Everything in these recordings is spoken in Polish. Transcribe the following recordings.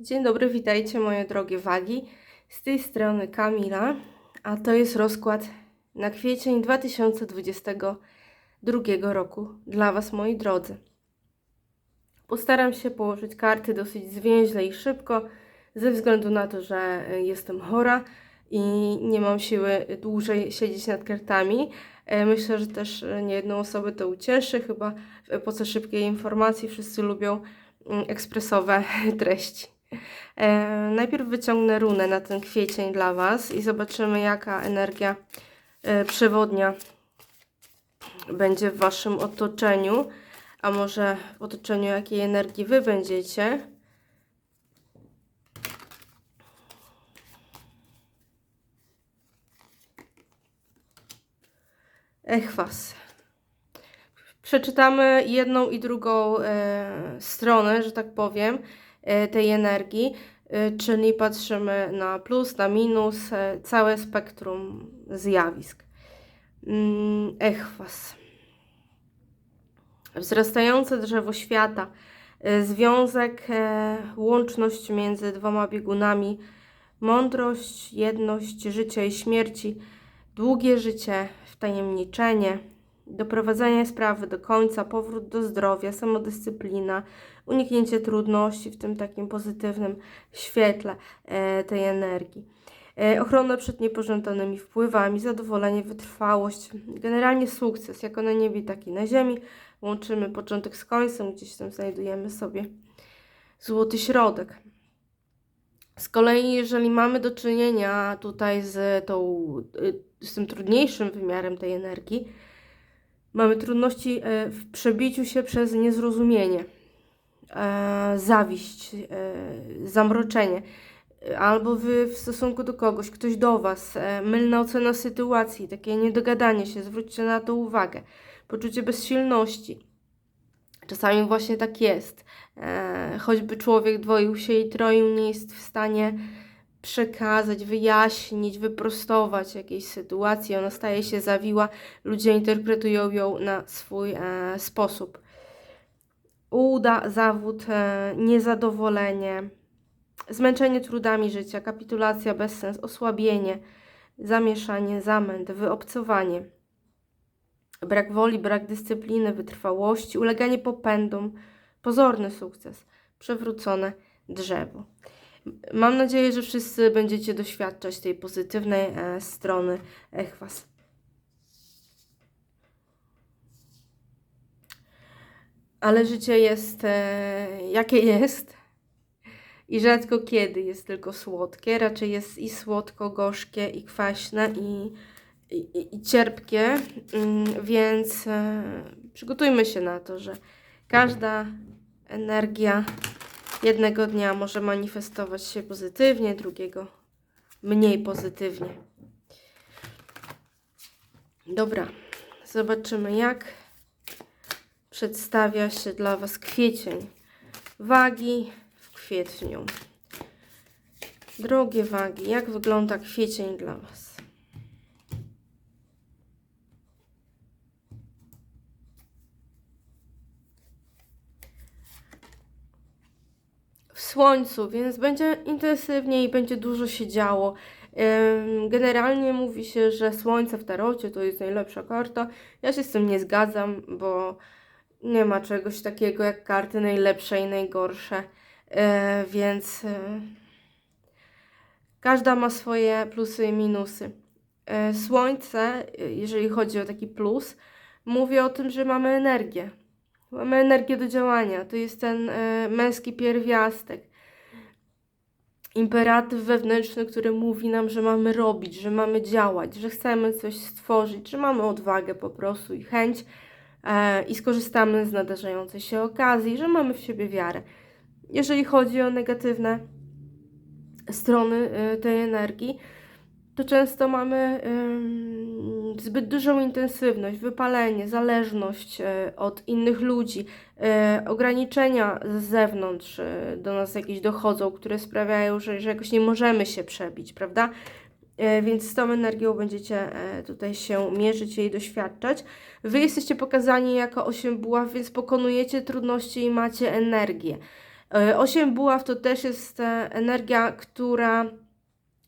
Dzień dobry, witajcie moje drogie wagi. Z tej strony Kamila, a to jest rozkład na kwiecień 2022 roku dla Was, moi drodzy. Postaram się położyć karty dosyć zwięźle i szybko, ze względu na to, że y, jestem chora i nie mam siły dłużej siedzieć nad kartami. E, Myślę, że też y, niejedną osobę to ucieszy. Chyba w epoce szybkiej informacji wszyscy lubią mm, ekspresowe treści. E, najpierw wyciągnę runę na ten kwiecień dla Was i zobaczymy, jaka energia e, przewodnia będzie w Waszym otoczeniu, a może w otoczeniu jakiej energii Wy będziecie. Echwas. Przeczytamy jedną i drugą e, stronę, że tak powiem, tej energii, e, czyli patrzymy na plus, na minus, e, całe spektrum zjawisk. Mm, Echwas. Wzrastające drzewo świata, związek, łączność między dwoma biegunami, mądrość, jedność życia i śmierci, długie życie, wtajemniczenie, doprowadzenie sprawy do końca, powrót do zdrowia, samodyscyplina, uniknięcie trudności w tym takim pozytywnym świetle e, tej energii. E, ochrona przed niepożądanymi wpływami, zadowolenie, wytrwałość, generalnie sukces, jako na niebie, tak i na ziemi. Łączymy początek z końcem, gdzieś tam znajdujemy sobie złoty środek. Z kolei, jeżeli mamy do czynienia tutaj z, tą, y, z tym trudniejszym wymiarem tej energii, mamy trudności e, w przebiciu się przez niezrozumienie, e, zawiść, e, zamroczenie, albo wy w stosunku do kogoś, ktoś do was, mylna ocena sytuacji, takie niedogadanie się, zwróćcie na to uwagę, poczucie bezsilności. Czasami właśnie tak jest. Choćby człowiek dwoił się i troił, nie jest w stanie przekazać, wyjaśnić, wyprostować jakiejś sytuacji. Ona staje się zawiła, ludzie interpretują ją na swój e, sposób. Uda, zawód, e, niezadowolenie, zmęczenie trudami życia, kapitulacja, bezsens, osłabienie, zamieszanie, zamęt, wyobcowanie. Brak woli, brak dyscypliny, wytrwałości, uleganie popędom, pozorny sukces, przewrócone drzewo. Mam nadzieję, że wszyscy będziecie doświadczać tej pozytywnej e, strony Echwas. Ale życie jest e, jakie jest i rzadko kiedy jest tylko słodkie, raczej jest i słodko, gorzkie, i kwaśne, i i, i, i cierpkie, mm, więc e, przygotujmy się na to, że każda energia jednego dnia może manifestować się pozytywnie, drugiego mniej pozytywnie. Dobra, zobaczymy jak przedstawia się dla Was kwiecień. Wagi w kwietniu. Drogie wagi, jak wygląda kwiecień dla Was? w słońcu, więc będzie intensywniej i będzie dużo się działo. Generalnie mówi się, że słońce w tarocie to jest najlepsza karta. Ja się z tym nie zgadzam, bo nie ma czegoś takiego jak karty najlepsze i najgorsze. E, Więc e, każda ma swoje plusy i minusy. E, Słońce, jeżeli chodzi o taki plus, mówi o tym, że mamy energię. Mamy energię do działania. To jest ten e, męski pierwiastek. Imperatyw wewnętrzny, który mówi nam, że mamy robić, że mamy działać, że chcemy coś stworzyć, że mamy odwagę po prostu i chęć e, i skorzystamy z nadarzającej się okazji, że mamy w siebie wiarę. Jeżeli chodzi o negatywne strony e, tej energii, to często mamy em, zbyt dużą intensywność, wypalenie, zależność e, od innych ludzi, e, ograniczenia z zewnątrz e, do nas jakieś dochodzą, które sprawiają, że, że jakoś nie możemy się przebić, prawda? Więc z tą energią będziecie tutaj się mierzyć i doświadczać. Wy jesteście pokazani jako osiem buław, więc pokonujecie trudności i macie energię. E, Osiem buław to też jest energia, która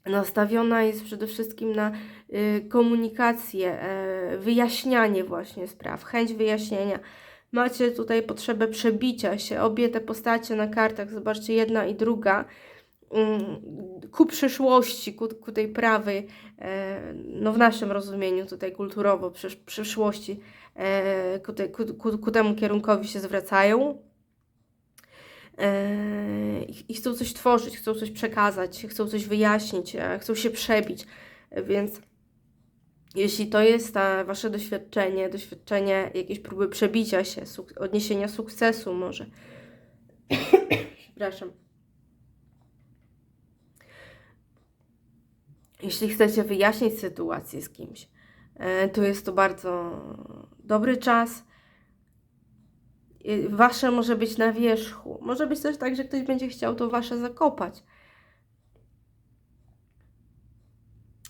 nastawiona jest przede wszystkim na y, komunikację, e, wyjaśnianie właśnie spraw, chęć wyjaśnienia. Macie tutaj potrzebę przebicia się. Obie te postacie na kartach, zobaczcie, jedna i druga, mm, ku przyszłości, ku, ku tej prawej, e, no w naszym rozumieniu tutaj kulturowo, przysz, przyszłości, e, ku, te, ku, ku, ku temu kierunkowi się zwracają. E, i- chcą coś tworzyć, chcą coś przekazać, chcą coś wyjaśnić, e, chcą się przebić. Więc jeśli to jest wasze doświadczenie, doświadczenie jakiejś próby przebicia się, odniesienia sukcesu może. Przepraszam. Jeśli chcecie wyjaśnić sytuację z kimś, e, to jest to bardzo dobry czas. Y, Wasze może być na wierzchu. Może być też tak, że ktoś będzie chciał to wasze zakopać.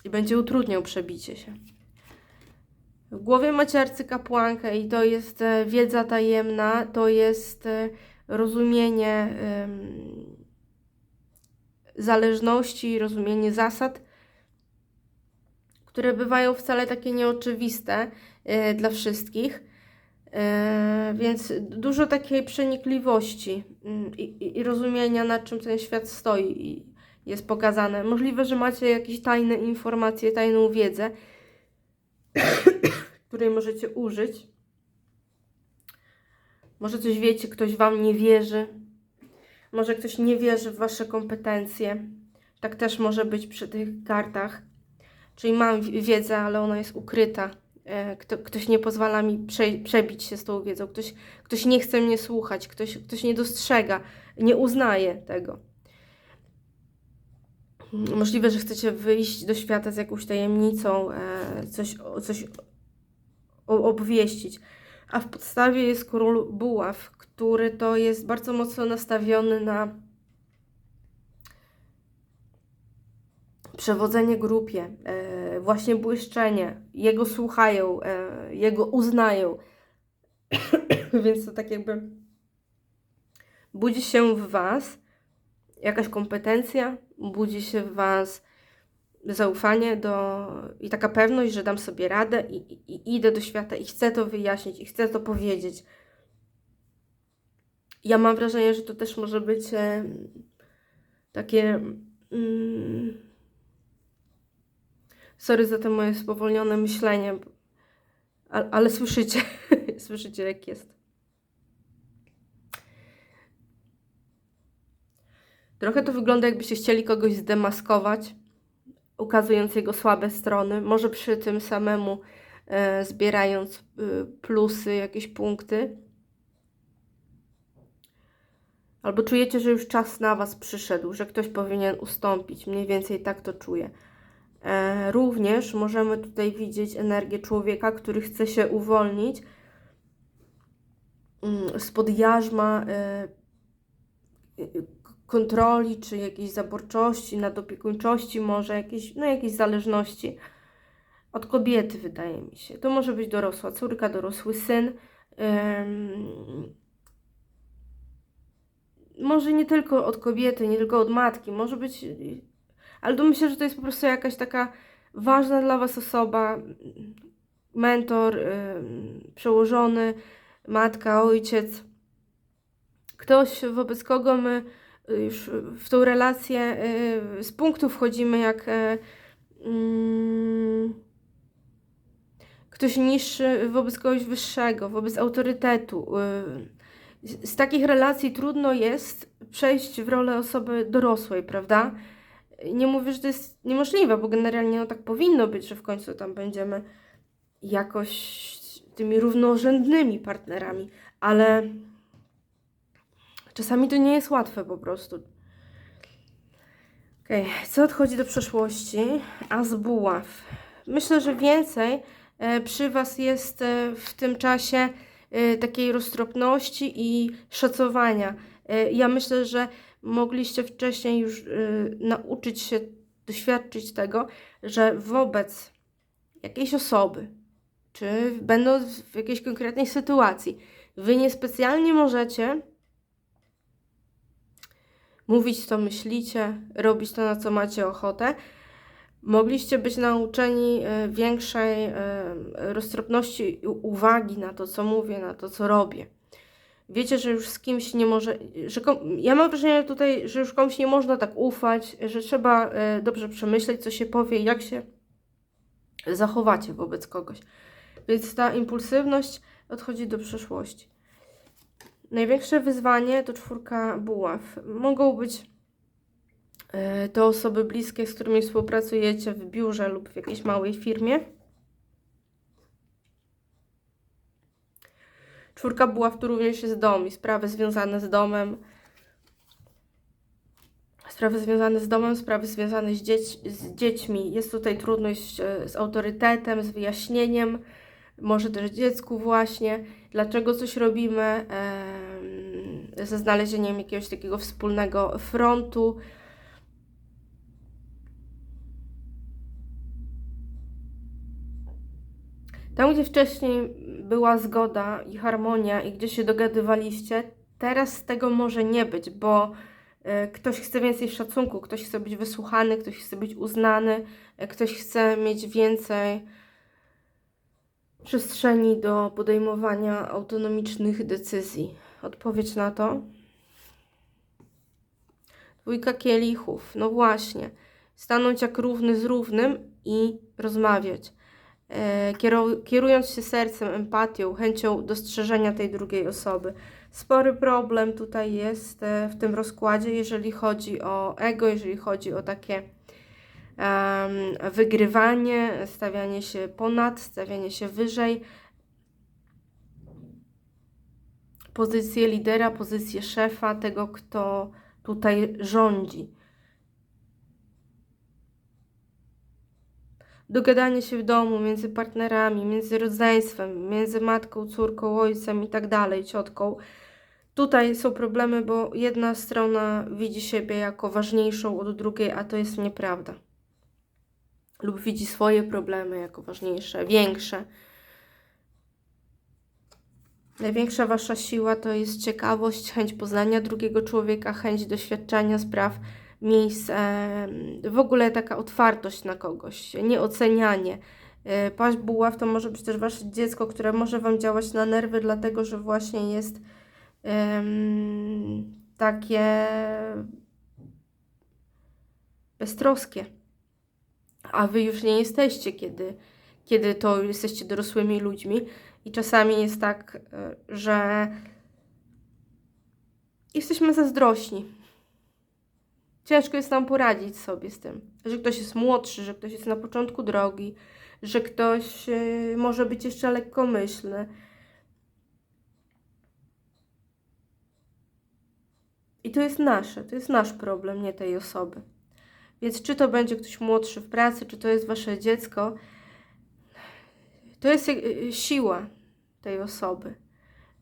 I będzie utrudniał przebicie się. W głowie macie arcykapłankę i to jest e, wiedza tajemna, to jest e, rozumienie zależności, rozumienie zasad, które bywają wcale takie nieoczywiste e, dla wszystkich. E, więc dużo takiej przenikliwości mm, i, i, rozumienia, na czym ten świat stoi, jest pokazane. Możliwe, że macie jakieś tajne informacje, tajną wiedzę, której możecie użyć. Może coś wiecie, ktoś Wam nie wierzy. Może ktoś nie wierzy w Wasze kompetencje. Tak też może być przy tych kartach. Czyli mam wi- wiedzę, ale ona jest ukryta. E, Kto, ktoś nie pozwala mi prze, przebić się z tą wiedzą. Ktoś, ktoś nie chce mnie słuchać. Ktoś, ktoś nie dostrzega, nie uznaje tego. Możliwe, że chcecie wyjść do świata z jakąś tajemnicą, e, coś, coś obwieścić. A w podstawie jest król buław, który to jest bardzo mocno nastawiony na przewodzenie grupie, e, właśnie błyszczenie. Jego słuchają, e, jego uznają. Więc to tak jakby budzi się w Was jakaś kompetencja, budzi się w Was zaufanie do, i taka pewność, że dam sobie radę i, i, i idę do świata i chcę to wyjaśnić i chcę to powiedzieć. Ja mam wrażenie, że to też może być takie. Mm, sorry za to moje spowolnione myślenie, ale, ale słyszycie, słyszycie jak jest. Trochę to wygląda, jakbyście chcieli kogoś zdemaskować, ukazując jego słabe strony, może przy tym samemu e, zbierając y, plusy, jakieś punkty. Albo czujecie, że już czas na Was przyszedł, że ktoś powinien ustąpić. Mniej więcej tak to czuję. E, również możemy tutaj widzieć energię człowieka, który chce się uwolnić mm, spod jarzma e, kontroli, czy jakiejś zaborczości, nadopiekuńczości, może jakiejś, no jakiejś zależności od kobiety, wydaje mi się. To może być dorosła córka, dorosły syn. Może nie tylko od kobiety, nie tylko od matki, może być, ale to myślę, że to jest po prostu jakaś taka ważna dla Was osoba, mentor, ym, przełożony, matka, ojciec, ktoś, wobec kogo my y, już w tą relację y, z punktu wchodzimy jak mm, ktoś niższy wobec kogoś wyższego, wobec autorytetu. y. Z z takich relacji trudno jest przejść w rolę osoby dorosłej, prawda? Nie mówię, że to jest niemożliwe, bo generalnie no tak powinno być, że w końcu tam będziemy jakoś tymi równorzędnymi partnerami, ale czasami to nie jest łatwe po prostu. Okej, co odchodzi do przeszłości? A z buław. Myślę, że więcej e, przy Was jest e, w tym czasie e, takiej roztropności i szacowania. Ja myślę, że mogliście wcześniej już e, nauczyć się, doświadczyć tego, że wobec jakiejś osoby, czy będąc w jakiejś konkretnej sytuacji, Wy niespecjalnie możecie mówić co myślicie, robić to na co macie ochotę. Mogliście być nauczeni e, większej e, roztropności i uwagi na to, co mówię, na to, co robię. Wiecie, że już z kimś nie może. Że kom, ja mam wrażenie tutaj, że już komuś nie można tak ufać, że trzeba e, dobrze przemyśleć, co się powie jak się zachowacie wobec kogoś. Więc ta impulsywność odchodzi do przeszłości. Największe wyzwanie to czwórka buław. Mogą być e, to osoby bliskie, z którymi współpracujecie w biurze lub w jakiejś małej firmie. Czwórka buław to również jest dom i sprawy związane z domem. Sprawy związane z domem, sprawy związane z, dzieć, z dziećmi. Jest tutaj trudność e, z autorytetem, z wyjaśnieniem, może też dziecku właśnie, dlaczego coś robimy, ze znalezieniem jakiegoś takiego wspólnego frontu. Tam, gdzie wcześniej była zgoda i harmonia i gdzie się dogadywaliście, teraz tego może nie być, bo e, ktoś chce więcej szacunku, ktoś chce być wysłuchany, ktoś chce być uznany, e, ktoś chce mieć więcej przestrzeni do podejmowania autonomicznych decyzji. Odpowiedź na to? Dwójka kielichów. No właśnie. Stanąć jak równy z równym i rozmawiać. E, kierując się sercem, empatią, chęcią dostrzeżenia tej drugiej osoby. Spory problem tutaj jest e, w tym rozkładzie, jeżeli chodzi o ego, jeżeli chodzi o takie em, wygrywanie, stawianie się ponad, stawianie się wyżej. Pozycję lidera, pozycję szefa, tego, kto tutaj rządzi. Dogadanie się w domu między partnerami, między rodzeństwem, między matką, córką, ojcem i tak dalej, ciotką. Tutaj są problemy, bo jedna strona widzi siebie jako ważniejszą od drugiej, a to jest nieprawda. Lub widzi swoje problemy jako ważniejsze, większe. Największa wasza siła to jest ciekawość, chęć poznania drugiego człowieka, chęć doświadczenia spraw, miejsc, em, w ogóle taka otwartość na kogoś, nieocenianie. E, Paść buław to może być też wasze dziecko, które może wam działać na nerwy, dlatego że właśnie jest em, takie beztroskie. A wy już nie jesteście, kiedy, kiedy to jesteście dorosłymi ludźmi. I czasami jest tak, e, że jesteśmy zazdrośni. Ciężko jest nam poradzić sobie z tym, że ktoś jest młodszy, że ktoś jest na początku drogi, że ktoś e, może być jeszcze lekkomyślny. I to jest nasze, to jest nasz problem, nie tej osoby. Więc czy to będzie ktoś młodszy w pracy, czy to jest wasze dziecko, to jest y, siła tej osoby.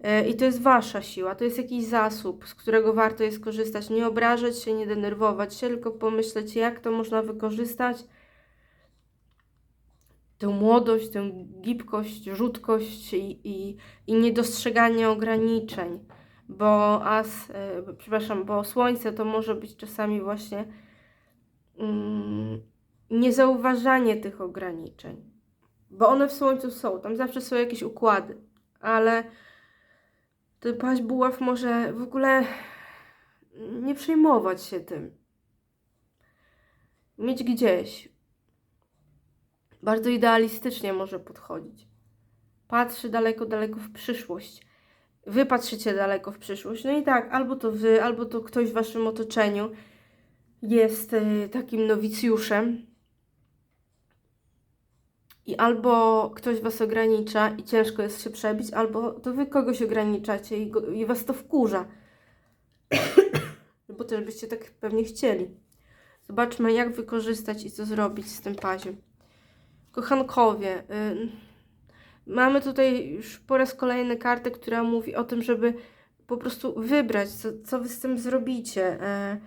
E, I to jest wasza siła, to jest jakiś zasób, z którego warto jest korzystać. Nie obrażać się, nie denerwować się, tylko pomyśleć, jak to można wykorzystać. Tę młodość, tę gibkość, rzutkość i, i, i niedostrzeganie ograniczeń. Bo as, e, przepraszam, bo słońce to może być czasami właśnie mm, niezauważanie tych ograniczeń. Bo one w słońcu są, tam zawsze są jakieś układy, ale to paść buław może w ogóle nie przejmować się tym. Mieć gdzieś. Bardzo idealistycznie może podchodzić. Patrzy daleko, daleko w przyszłość. Wy patrzycie daleko w przyszłość. No i tak, albo to wy, albo to ktoś w waszym otoczeniu jest y, takim nowicjuszem. I albo ktoś was ogranicza i ciężko jest się przebić, albo to wy kogoś ograniczacie i, go, i was to wkurza. Bo też byście tak pewnie chcieli. Zobaczmy, jak wykorzystać i co zrobić z tym paziem. Kochankowie, y, mamy tutaj już po raz kolejny kartę, która mówi o tym, żeby po prostu wybrać, co, co wy z tym zrobicie. E,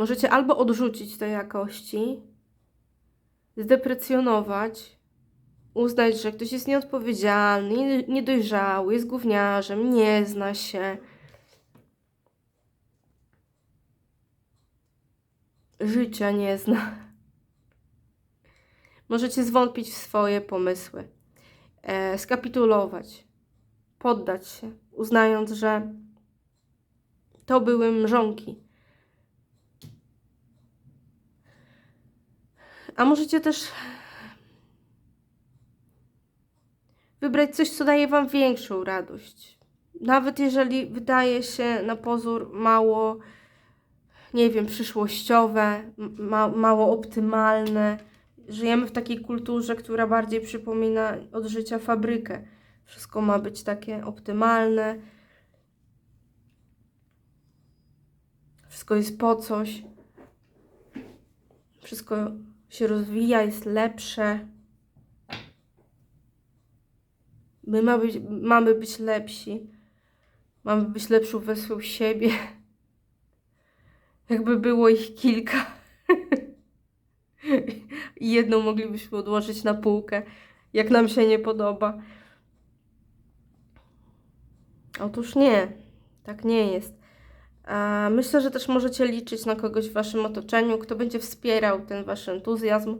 Możecie albo odrzucić te jakości, zdeprecjonować, uznać, że ktoś jest nieodpowiedzialny, nie- niedojrzały, jest gówniarzem, nie zna się. Życia nie zna. Możecie zwątpić w swoje pomysły, e, skapitulować, poddać się, uznając, że to były mrzonki. A możecie też wybrać coś, co daje Wam większą radość. Nawet jeżeli wydaje się na pozór mało, nie wiem, przyszłościowe, ma, mało optymalne. Żyjemy w takiej kulturze, która bardziej przypomina od życia fabrykę. Wszystko ma być takie optymalne. Wszystko jest po coś. Wszystko się rozwija, jest lepsze. My ma być, mamy być lepsi. Mamy być lepszą wersją siebie. Jakby było ich kilka. I jedną moglibyśmy odłożyć na półkę, jak nam się nie podoba. Otóż nie, tak nie jest. Myślę, że też możecie liczyć na kogoś w waszym otoczeniu, kto będzie wspierał ten wasz entuzjazm.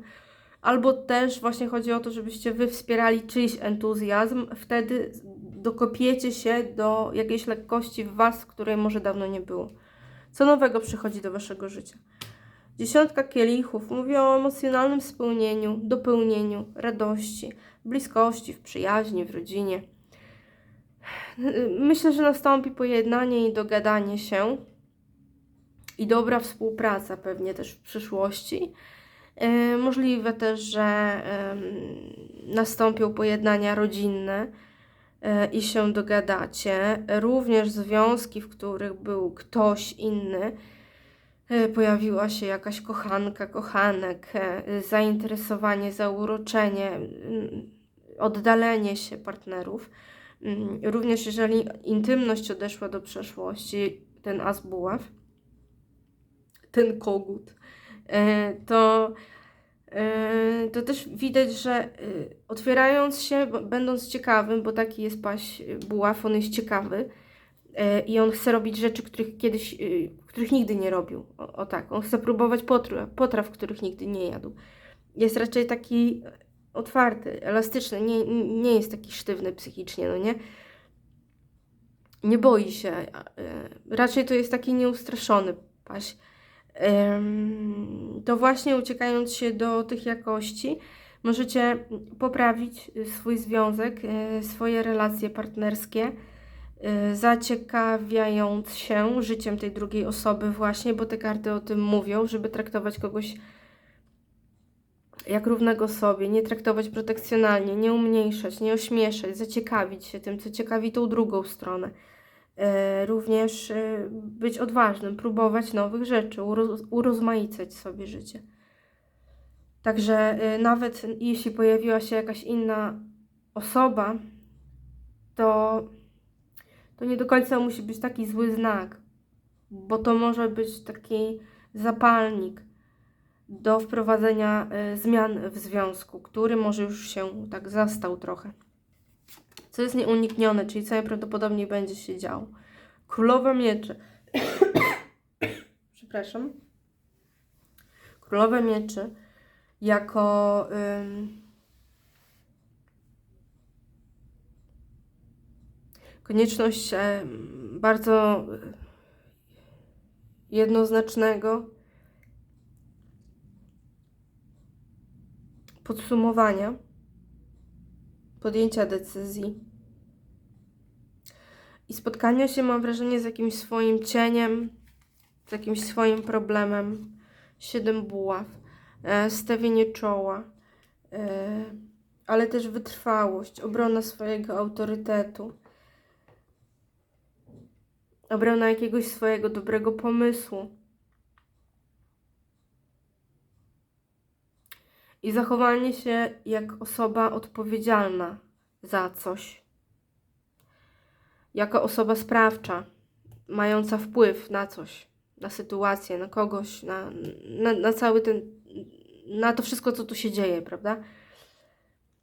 Albo też właśnie chodzi o to, żebyście wy wspierali czyjś entuzjazm, wtedy dokopiecie się do jakiejś lekkości w was, której może dawno nie było. Co nowego przychodzi do waszego życia? Dziesiątka kielichów mówi o emocjonalnym spełnieniu, dopełnieniu, radości, bliskości, w przyjaźni, w rodzinie. Myślę, że nastąpi pojednanie i dogadanie się i dobra współpraca pewnie też w przyszłości. E, Możliwe też, że nastąpią pojednania rodzinne e, i się dogadacie. Również związki, w których był ktoś inny, e, pojawiła się jakaś kochanka, kochanek, zainteresowanie, zauroczenie, oddalenie się partnerów. Mm, Również jeżeli intymność odeszła do przeszłości, ten as buław, ten kogut, e, to, e, to też widać, że e, otwierając się, będąc ciekawym, bo taki jest paś buław, on jest ciekawy i on chce robić rzeczy, których kiedyś, których nigdy nie robił. O, o tak, on chce próbować potraw, potraw, których nigdy nie jadł. Jest raczej taki otwarty, elastyczny, nie, nie jest taki sztywny psychicznie, no nie? Nie boi się. e, Raczej to jest taki nieustraszony paś. To właśnie uciekając się do tych jakości, możecie poprawić swój związek, e, swoje relacje partnerskie, e, zaciekawiając się życiem tej drugiej osoby właśnie, bo te karty o tym mówią, żeby traktować kogoś jak równego sobie, nie traktować protekcjonalnie, nie umniejszać, nie ośmieszać, zaciekawić się tym, co ciekawi tą drugą stronę. E, również e, być odważnym, próbować nowych rzeczy, uroz, urozmaicać sobie życie. Także e, nawet jeśli pojawiła się jakaś inna osoba, to, to nie do końca musi być taki zły znak, bo to może być taki zapalnik do wprowadzenia e, zmian w związku, który może już się tak zastał trochę. Co jest nieuniknione, czyli co najprawdopodobniej będzie się działo. Królowa mieczy. Przepraszam. Królowa mieczy jako ym, konieczność bardzo y, jednoznacznego podsumowania, podjęcia decyzji i spotkania się, mam wrażenie, z jakimś swoim cieniem, z jakimś swoim problemem. Siedem buław, e, stawienie czoła, e, ale też wytrwałość, obrona swojego autorytetu, obrona jakiegoś swojego dobrego pomysłu. I zachowanie się jak osoba odpowiedzialna za coś. Jako osoba sprawcza, mająca wpływ na coś, na sytuację, na kogoś, na, na, na cały ten, na to wszystko, co tu się dzieje, prawda?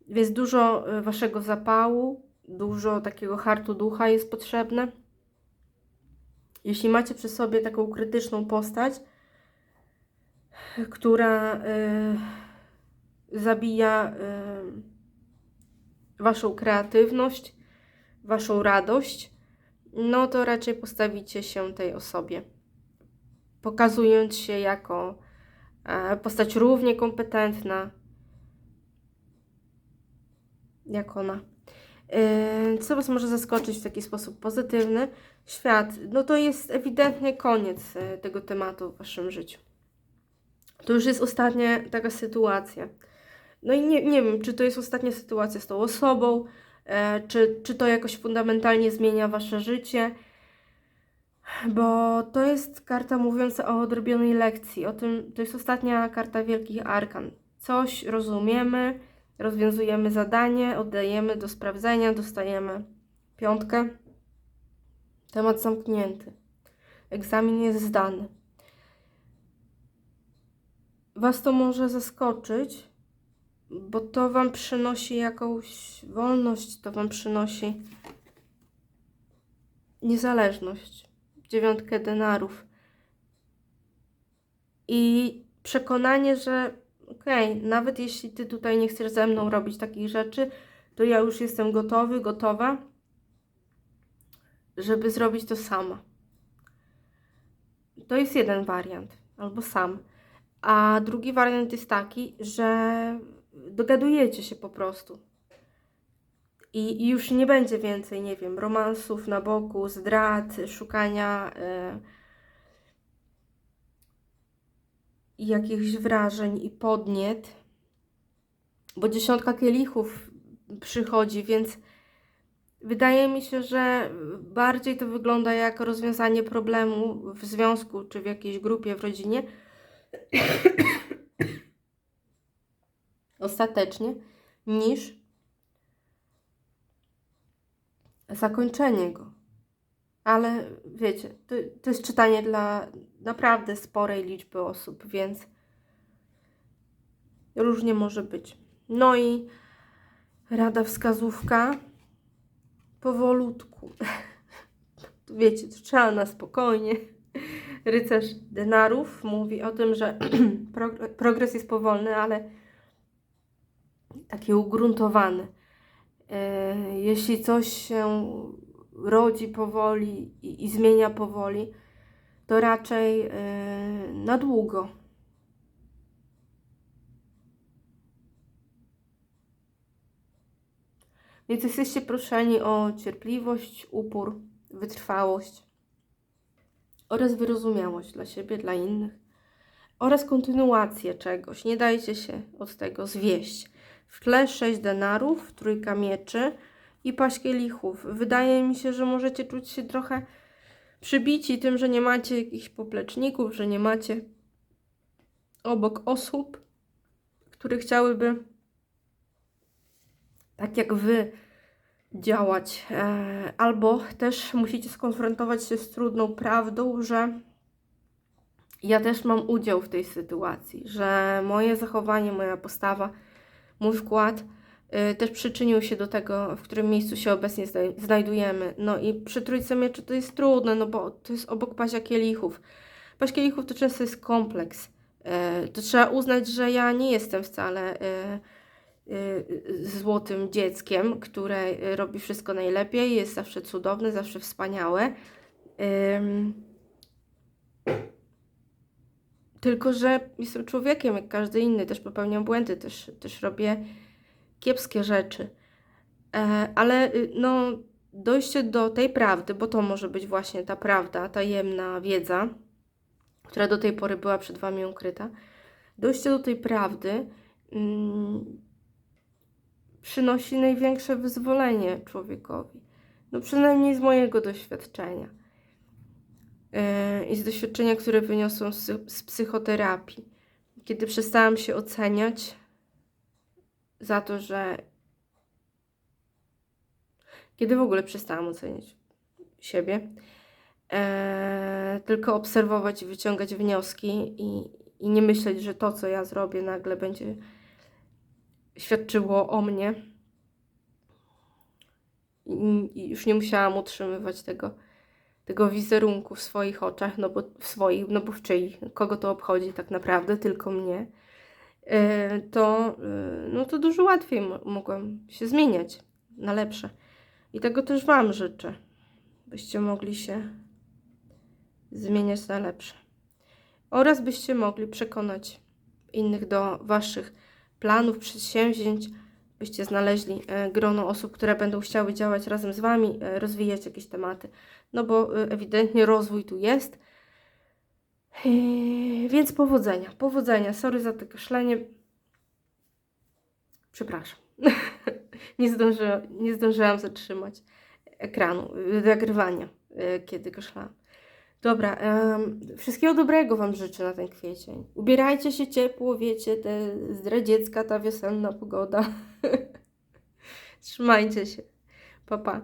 Więc dużo y, waszego zapału, dużo takiego hartu ducha jest potrzebne. Jeśli macie przy sobie taką krytyczną postać, która y, zabija waszą kreatywność, waszą radość, no to raczej postawicie się tej osobie, pokazując się jako e, postać równie kompetentna jak ona. Co Was może zaskoczyć w taki sposób pozytywny? Świat, no to jest ewidentnie koniec yy, tego tematu w Waszym życiu. To już jest ostatnia taka sytuacja. No i nie, nie wiem, czy to jest ostatnia sytuacja z tą osobą, e, czy, czy to jakoś fundamentalnie zmienia Wasze życie, bo to jest karta mówiąca o odrobionej lekcji, o tym, to jest ostatnia karta Wielkich Arkan. Coś rozumiemy, rozwiązujemy zadanie, oddajemy do sprawdzenia, dostajemy piątkę. Temat zamknięty. Egzamin jest zdany. Was to może zaskoczyć, bo to Wam przynosi jakąś wolność, to Wam przynosi niezależność, dziewiątkę denarów i przekonanie, że okej, okay, nawet jeśli Ty tutaj nie chcesz ze mną robić takich rzeczy, to ja już jestem gotowy, gotowa, żeby zrobić to sama. To jest jeden wariant, albo sam. A drugi wariant jest taki, że dogadujecie się po prostu. I, już nie będzie więcej, nie wiem, romansów na boku, zdrad, szukania y, jakichś wrażeń i podniet. Bo dziesiątka kielichów przychodzi, więc wydaje mi się, że bardziej to wygląda jak rozwiązanie problemu w związku czy w jakiejś grupie, w rodzinie ostatecznie, niż zakończenie go. Ale wiecie, to, to jest czytanie dla naprawdę sporej liczby osób, więc różnie może być. No i rada wskazówka powolutku. Wiecie, to trzeba na spokojnie. Rycerz denarów mówi o tym, że progres jest powolny, ale taki ugruntowany. E, jeśli coś się rodzi powoli i, i zmienia powoli, to raczej e, na długo. Więc jesteście proszeni o cierpliwość, upór, wytrwałość oraz wyrozumiałość dla siebie, dla innych oraz kontynuację czegoś. Nie dajcie się od tego zwieść. W tle sześć denarów, trójka mieczy i paść kielichów. Wydaje mi się, że możecie czuć się trochę przybici tym, że nie macie jakichś popleczników, że nie macie obok osób, które chciałyby tak jak wy działać. E, albo też musicie skonfrontować się z trudną prawdą, że ja też mam udział w tej sytuacji, że moje zachowanie, moja postawa, mój wkład y, też przyczynił się do tego, w którym miejscu się obecnie znajdujemy. No i przy Trójce Mieczy to jest trudne, no bo to jest obok Pazia Kielichów. Paź Kielichów to często jest kompleks. Y, to trzeba uznać, że ja nie jestem wcale y, złotym dzieckiem, które robi wszystko najlepiej, jest zawsze cudowne, zawsze wspaniałe. Tylko, że jestem człowiekiem, jak każdy inny, też popełniam błędy, też, też robię kiepskie rzeczy. E, ale y, no, dojście do tej prawdy, bo to może być właśnie ta prawda, tajemna wiedza, która do tej pory była przed Wami ukryta. Dojście do tej prawdy mm, przynosi największe wyzwolenie człowiekowi. No przynajmniej z mojego doświadczenia. E, i z doświadczenia, które wyniosłam z, psychoterapii. Kiedy przestałam się oceniać za to, że. Kiedy w ogóle przestałam oceniać siebie, e, tylko obserwować i wyciągać wnioski i, i nie myśleć, że to, co ja zrobię, nagle będzie świadczyło o mnie. I już nie musiałam utrzymywać tego, tego wizerunku w swoich oczach, no bo w swoich, no bo w czyich, kogo to obchodzi tak naprawdę, tylko mnie. E, To, e, no to dużo łatwiej mo- mogłam się zmieniać na lepsze. I tego też Wam życzę, byście mogli się zmieniać na lepsze. Oraz byście mogli przekonać innych do Waszych planów, przedsięwzięć, byście znaleźli e, grono osób, które będą chciały działać razem z Wami, e, rozwijać jakieś tematy. No bo e, ewidentnie rozwój tu jest. Więc powodzenia, powodzenia. Sorry za to kaszlenie. Przepraszam. nie, zdążyłam, nie zdążyłam zatrzymać ekranu, nagrywania, kiedy kaszlałam. Dobra, em, wszystkiego dobrego Wam życzę na ten kwiecień. Ubierajcie się ciepło, wiecie, te zdradziecka, ta wiosenna pogoda. Trzymajcie się. Pa, pa.